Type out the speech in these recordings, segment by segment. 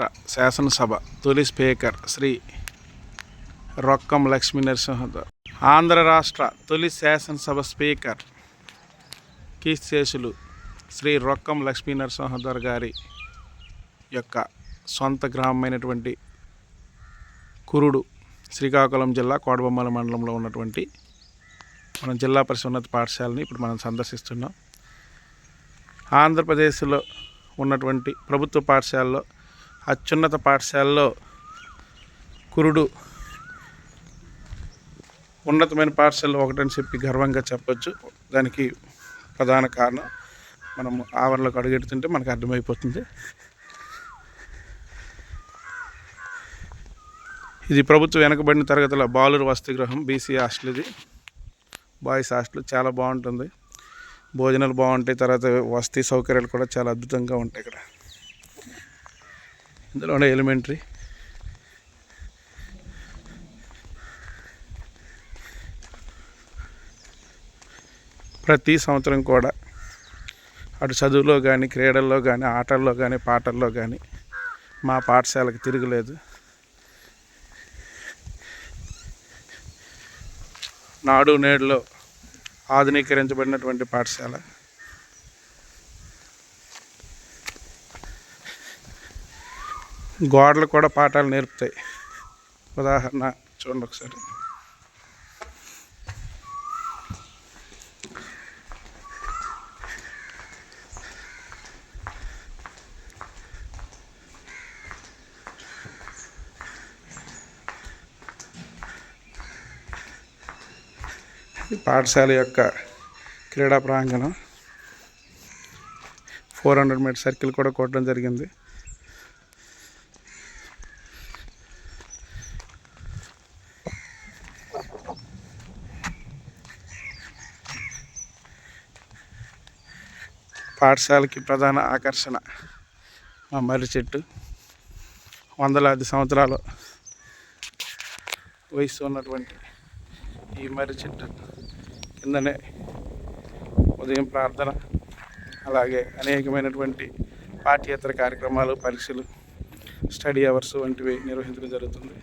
రాష్ట్ర శాసనసభ తొలి స్పీకర్ శ్రీ రొక్కం లక్ష్మీ నరసింహ ఆంధ్ర రాష్ట్ర తొలి శాసనసభ స్పీకర్ కీర్తిశేషులు శ్రీ రొక్కం లక్ష్మీ నరసింహధర్ గారి యొక్క సొంత గ్రామమైనటువంటి కురుడు శ్రీకాకుళం జిల్లా కోడబొమ్మల మండలంలో ఉన్నటువంటి మన జిల్లా పరిశున్నత పాఠశాలని ఇప్పుడు మనం సందర్శిస్తున్నాం. ఆంధ్రప్రదేశ్లో ఉన్నటువంటి ప్రభుత్వ పాఠశాలలో అత్యున్నత పాఠశాలలో కురుడు. ఉన్నతమైన పాఠశాలలో ఒకటని చెప్పి గర్వంగా చెప్పొచ్చు. దానికి ప్రధాన కారణం మనం ఆవరణలోకి అడుగెడుతుంటే మనకు అర్థమైపోతుంది. ఇది ప్రభుత్వ వెనకబడిన తరగతుల బాలుర వసతి గృహం బీసీ హాస్టల్ ఇది. బాయ్స్ హాస్టల్ చాలా బాగుంటుంది. భోజనాలు బాగుంటాయి తర్వాత వసతి సౌకర్యాలు కూడా చాలా అద్భుతంగా ఉంటాయి ఇక్కడ. ఇందులోనే ఎలిమెంటరీ ప్రతి సంవత్సరం కూడా అటు చదువులో కానీ క్రీడల్లో కానీ ఆటల్లో కానీ పాటల్లో కానీ మా పాఠశాలకు తిరగలేదు. నాడు నేడులో ఆధునీకరించబడినటువంటి పాఠశాల. గోడలు కూడా పాఠాలు నేర్పుతాయి. ఉదాహరణ చూడండి ఒకసారి. పాఠశాల యొక్క క్రీడా ప్రాంగణం. ఫోర్ హండ్రెడ్ మీటర్ సర్కిల్ కూడా కొట్టడం జరిగింది. పాఠశాలకి ప్రధాన ఆకర్షణ మా మర్రి చెట్టు. వందలాది సంవత్సరాలు వయసు ఉన్నటువంటి ఈ మర్రి చెట్టు కిందనే ఉదయం ప్రార్థన అలాగే అనేకమైనటువంటి పాఠ్యేతర కార్యక్రమాలు పరీక్షలు స్టడీ అవర్స్ వంటివి నిర్వహించడం జరుగుతుంది.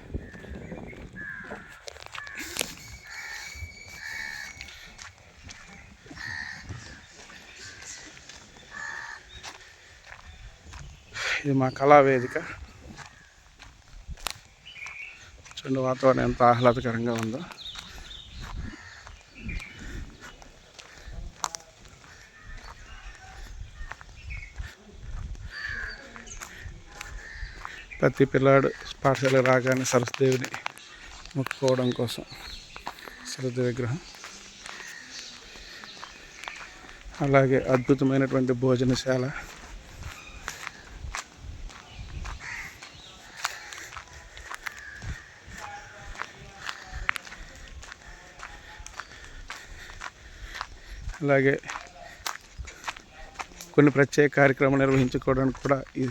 ఇది మా కళా వేదిక చూడండి వాతావరణం ఎంత ఆహ్లాదకరంగా ఉందో. ప్రతి పిల్లాడు పాఠశాల రాగానే సరస్వదేవిని మొక్కుకోవడం కోసం సరస్వతి విగ్రహం. అలాగే అద్భుతమైనటువంటి భోజనశాల. అలాగే కొన్ని ప్రత్యేక కార్యక్రమాలు నిర్వహించుకోవడానికి కూడా ఈ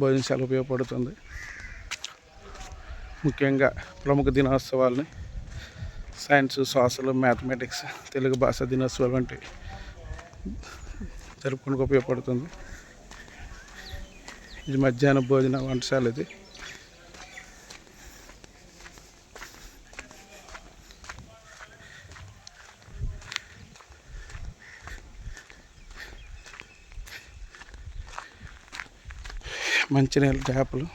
భోజనశాల ఉపయోగపడుతుంది. ముఖ్యంగా ప్రముఖ దినోత్సవాలని సైన్స్ సోషల్ మ్యాథమెటిక్స్ తెలుగు భాష దినోత్సవాలు వంటి జరుపుకోవడానికి ఉపయోగపడుతుంది. ఇది మధ్యాహ్న భోజన వంటశాల ఇది. మంచినీళ్ళ ట్యాపులు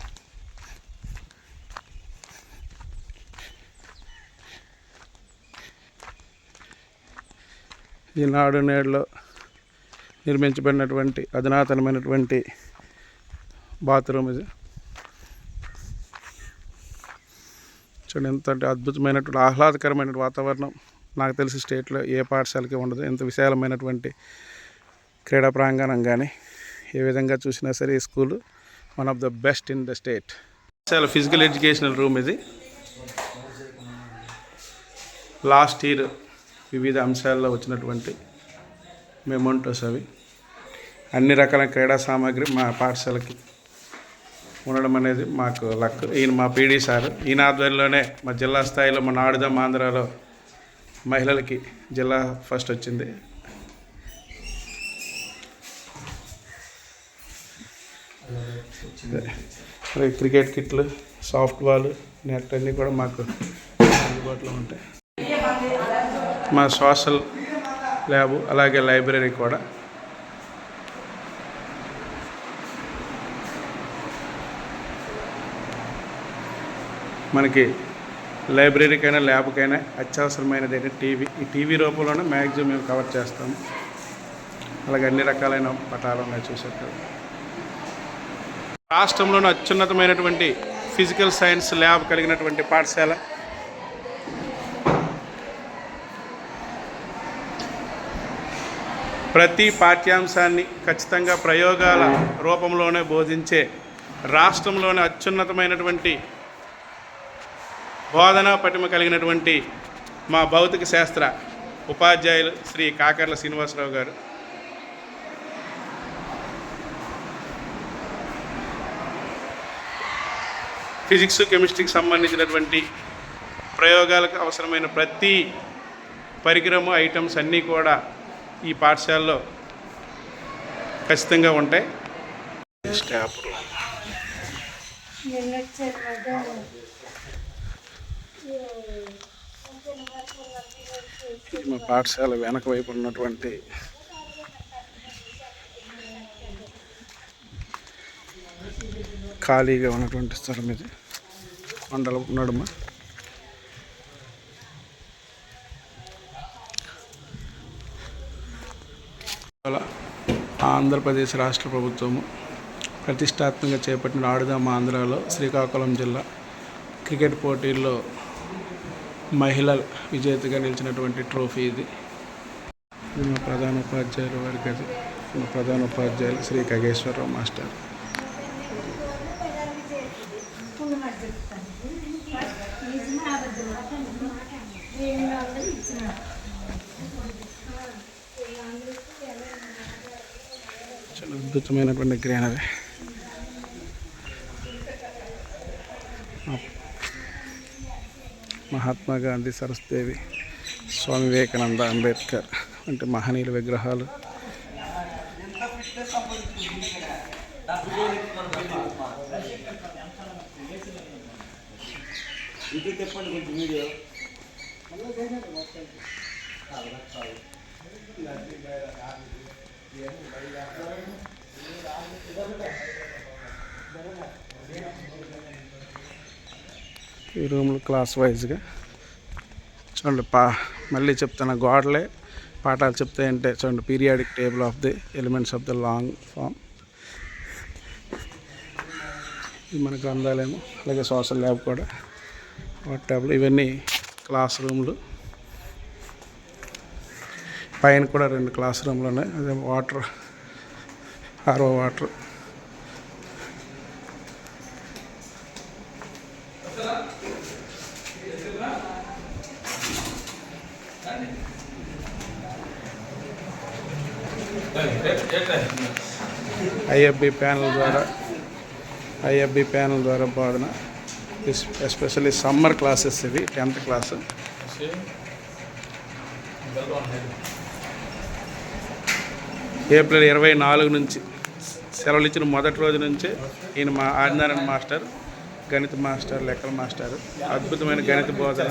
ఈనాడు నేడులో నిర్మించబడినటువంటి అధునాతనమైనటువంటి బాత్రూమ్ ఇది. చూడండి ఎంత అంటే అద్భుతమైనటువంటి ఆహ్లాదకరమైన వాతావరణం. నాకు తెలిసి స్టేట్లో ఏ పాఠశాలకి ఉండదు. ఎంత విశాలమైనటువంటి క్రీడా ప్రాంగణం కానీ ఏ విధంగా చూసినా సరే ఈ school one of the best in the state. చాలా ఫిజికల్ ఎడ్యుకేషనల్ రూమ్ ఇది. లాస్ట్ ఇయర్ వివిధ అంశాల్లో వచ్చినటువంటి మెమోంటోస్ అవి. అన్ని రకాల క్రీడా సామాగ్రి మా పాఠశాలకి ఉండడం అనేది మాకు లక్. ఈయన మా పీడీ సార్. ఈయన ఆధ్వర్యంలోనే మా జిల్లా స్థాయిలో మన ఆడుదాం ఆంధ్రాలో మహిళలకి జిల్లా ఫస్ట్ వచ్చింది. క్రికెట్ కిట్లు సాఫ్ట్ బాల్ నెట్ అన్నీ కూడా మాకు అందుబాటులో ఉంటాయి. మా సోషల్ ల్యాబ్ అలాగే లైబ్రరీ కూడా. మనకి లైబ్రరీకైనా ల్యాబ్కైనా అత్యవసరమైనది అయితే టీవీ. ఈ టీవీ రూపంలోనే మ్యాక్సిమం మేము కవర్ చేస్తాము. అలాగే అన్ని రకాలైన పటాలు ఉన్నాయి చూసారు కదా రాష్ట్రంలోని అత్యున్నతమైనటువంటి ఫిజికల్ సైన్స్ ల్యాబ్ కలిగినటువంటి పాఠశాల. ప్రతి పాఠ్యాంశాన్ని ఖచ్చితంగా ప్రయోగాల రూపంలోనే బోధించే రాష్ట్రంలోని అత్యున్నతమైనటువంటి బోధనా పటిమ కలిగినటువంటి మా భౌతిక శాస్త్ర ఉపాధ్యాయులు శ్రీ కాకర్ల శ్రీనివాసరావు గారు. ఫిజిక్స్ కెమిస్ట్రీకి సంబంధించినటువంటి ప్రయోగాలకు అవసరమైన ప్రతి పరికరము ఐటమ్స్ అన్నీ కూడా ఈ పాఠశాలలో ఖచ్చితంగా ఉంటాయి. స్టాఫ్ రూమ్ మా పాఠశాల వెనక వైపు ఉన్నటువంటి ఖాళీగా ఉన్నటువంటి స్థలం ఇది. కొండల నడుమ. ఆంధ్రప్రదేశ్ రాష్ట్ర ప్రభుత్వము ప్రతిష్టాత్మకంగా చేపట్టిన ఆడుదాం ఆంధ్రాలో శ్రీకాకుళం జిల్లా క్రికెట్ పోటీల్లో మహిళల విజేతగా నిలిచినటువంటి ట్రోఫీ ఇది. ఇది మా ప్రధాన ఉపాధ్యాయులు వారికి అది మా ప్రధాన ఉపాధ్యాయులు శ్రీ కగేశ్వరరావు మాస్టర్ నిజమే అబద్ధం రెండు వందలు ఇచ్చినాడు చాలా అద్భుతమైనటువంటి గ్రీనరీ మహాత్మా గాంధీ సరస్దేవి స్వామి వివేకానంద అంబేద్కర్ వంటి మహనీయుల విగ్రహాలు. ఈ రూమ్లు క్లాస్ వైజ్గా. చూడండి పా మళ్ళీ చెప్తున్న గోడలే పాఠాలు చెప్తాయంటే చూడండి periodic table of the elements of the long form మన గ్రంథాలయము అలాగే సోషల్ ల్యాబ్ కూడా వాట్ టాబ్లు ఇవన్నీ క్లాస్ రూమ్లు పైన కూడా రెండు క్లాస్ రూమ్లు ఉన్నాయి. అదే water RO water. IFB panel ద్వారా ఐఎఫ్బి ప్యానల్ ద్వారా పాడిన ఎస్పెషల్లీ సమ్మర్ క్లాసెస్ ఇవి టెన్త్ క్లాస్. ఏప్రిల్ ఇరవై నాలుగు నుంచి సెలవులు ఇచ్చిన మొదటి రోజు నుంచి ఈయన మా ఆదినారాయణ మాస్టర్ గణిత మాస్టర్ లెక్కల మాస్టర్ అద్భుతమైన గణిత బోధన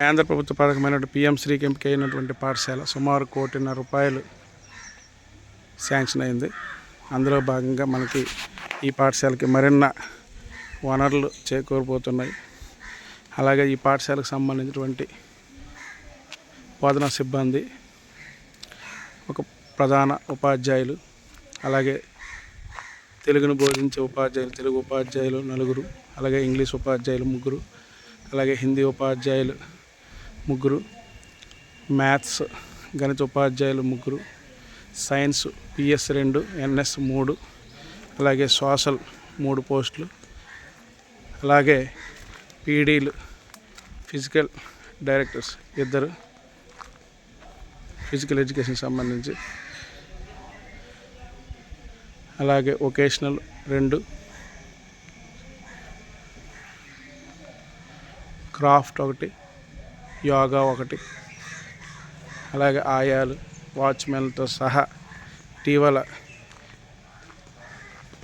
కేంద్ర ప్రభుత్వ పథకమైన పిఎం శ్రీకి అయినటువంటి పాఠశాల సుమారు కోటిన్నర రూపాయలు శాంక్షన్ అయింది. అందులో భాగంగా మనకి ఈ పాఠశాలకి మరిన్న వనరులు చేకూరిపోతున్నాయి అలాగే ఈ పాఠశాలకు సంబంధించినటువంటి బోధనా సిబ్బంది ఒక ప్రధాన ఉపాధ్యాయులు అలాగే తెలుగును బోధించే ఉపాధ్యాయులు తెలుగు ఉపాధ్యాయులు నలుగురు అలాగే ఇంగ్లీష్ ఉపాధ్యాయులు ముగ్గురు అలాగే హిందీ ఉపాధ్యాయులు ముగ్గురు మ్యాథ్స్ గణిత ఉపాధ్యాయులు ముగ్గురు సైన్స్ పిఎస్ రెండు ఎన్ఎస్ మూడు అలాగే సోషల్ మూడు పోస్టులు అలాగే పీడీలు ఫిజికల్ డైరెక్టర్స్ ఇద్దరు ఫిజికల్ ఎడ్యుకేషన్ సంబంధించి అలాగే ఒకేషనల్ రెండు క్రాఫ్ట్ ఒకటి యోగా ఒకటి అలాగే ఆయాలు. వాచ్మెన్తో సహా ఇటీవల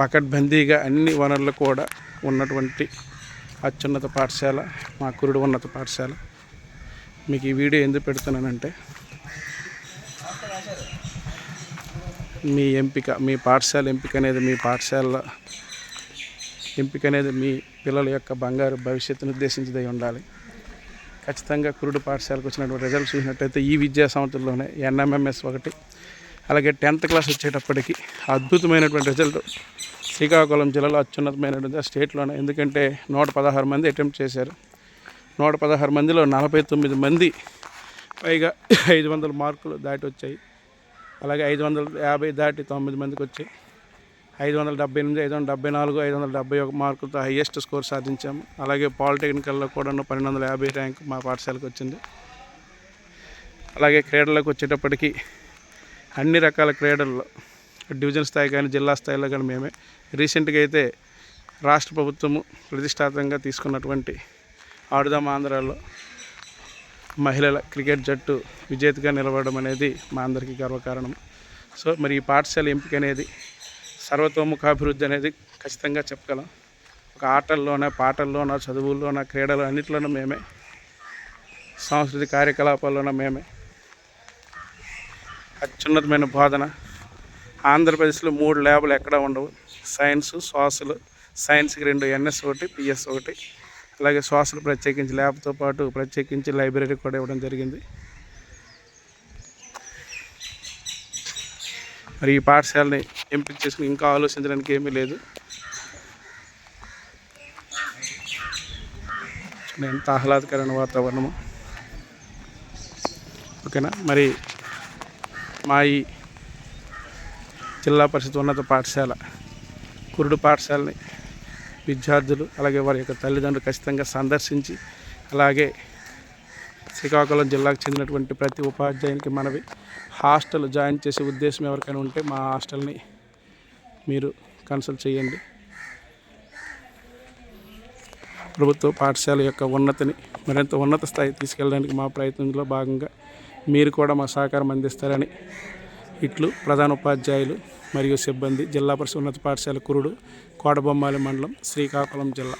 పకడ్బందీగా అన్ని వనరులు కూడా ఉన్నటువంటి అత్యున్నత పాఠశాల మా కురుడు ఉన్నత పాఠశాల. మీకు ఈ వీడియో ఎందుకు పెడుతున్నానంటే మీ ఎంపిక మీ పాఠశాల ఎంపిక అనేది మీ పాఠశాల ఎంపిక అనేది మీ పిల్లల యొక్క బంగారు భవిష్యత్తును ఉద్దేశించదై ఉండాలి. ఖచ్చితంగా కురుడు పాఠశాలకు వచ్చినటువంటి రిజల్ట్స్ చూసినట్టయితే ఈ విద్యా సంవత్సరంలోనే ఎన్ఎంఎంఎస్ ఒకటి అలాగే టెన్త్ క్లాస్ వచ్చేటప్పటికి అద్భుతమైనటువంటి రిజల్ట్ శ్రీకాకుళం జిల్లాలో అత్యున్నతమైనటువంటి స్టేట్లోనే. ఎందుకంటే నూట పదహారు మంది అటెంప్ట్ చేశారు. నూట పదహారు మందిలో నలభై తొమ్మిది మంది పైగా ఐదు వందల మార్కులు దాటి వచ్చాయి. అలాగే ఐదు వందల యాభై దాటి తొమ్మిది మందికి వచ్చాయి. ఐదు వందల డెబ్బై ఎనిమిది ఐదు వందల డెబ్బై నాలుగు ఐదు వందల డెబ్బై ఒక మార్కులతో హైయెస్ట్ స్కోర్ సాధించాము. అలాగే పాలిటెక్నికల్లో కూడా పన్నెండు వందల యాభై ర్యాంక్ మా పాఠశాలకు వచ్చింది. అలాగే క్రీడలకు వచ్చేటప్పటికి అన్ని రకాల క్రీడల్లో డివిజన్ స్థాయి కానీ జిల్లా స్థాయిలో కానీ మేమే. రీసెంట్గా అయితే రాష్ట్ర ప్రభుత్వము ప్రతిష్టాత్మకంగా తీసుకున్నటువంటి ఆడుదాం ఆంధ్రాలో మహిళల క్రికెట్ జట్టు విజేతగా నిలవడం అనేది మా అందరికీ గర్వకారణం. సో మరి ఈ పాఠశాల ఎంపిక అనేది సర్వతోముఖాభివృద్ధి అనేది ఖచ్చితంగా చెప్పగలం. ఒక ఆటల్లోనే పాటల్లోన చదువుల్లోన క్రీడలు అన్నింటిలోనూ మేమే. సాంస్కృతిక కార్యకలాపాల్లోన మేమే. అత్యున్నతమైన బోధన. ఆంధ్రప్రదేశ్లో మూడు ల్యాబ్లు ఎక్కడ ఉండవు. సైన్స్ శ్వాసలు సైన్స్కి రెండు ఎన్ఎస్ ఒకటి పిఎస్ ఒకటి. అలాగే శ్వాసలు ప్రత్యేకించి ల్యాబ్తో పాటు ప్రత్యేకించి లైబ్రరీ కూడా ఇవ్వడం జరిగింది. మరి ఈ పాఠశాలని ఎంపిక చేసుకుని ఇంకా ఆలోచించడానికి ఏమీ లేదు. ఎంత ఆహ్లాదకరమైన వాతావరణము. ఓకేనా? మరి మా ఈ జిల్లా పరిషత్ ఉన్నత పాఠశాల కురుడు పాఠశాలని విద్యార్థులు అలాగే వారి యొక్క తల్లిదండ్రులు ఖచ్చితంగా సందర్శించి అలాగే శ్రీకాకుళం జిల్లాకు చెందినటువంటి ప్రతి ఉపాధ్యాయునికి మనవి. హాస్టల్ జాయిన్ చేసే ఉద్దేశం ఎవరికైనా ఉంటే మా హాస్టల్ని మీరు కన్సల్ట్ చేయండి. ప్రభుత్వ పాఠశాల యొక్క ఉన్నతిని మరింత ఉన్నత స్థాయి తీసుకెళ్ళడానికి మా ప్రయత్నంలో భాగంగా మీరు కూడా మా సహకారం అందిస్తారని ఇట్లు ప్రధాన ఉపాధ్యాయులు మరియు సిబ్బంది జిల్లా పరిషత్ ఉన్నత పాఠశాల కురుడు కోడబొమ్మాలి మండలం శ్రీకాకుళం జిల్లా.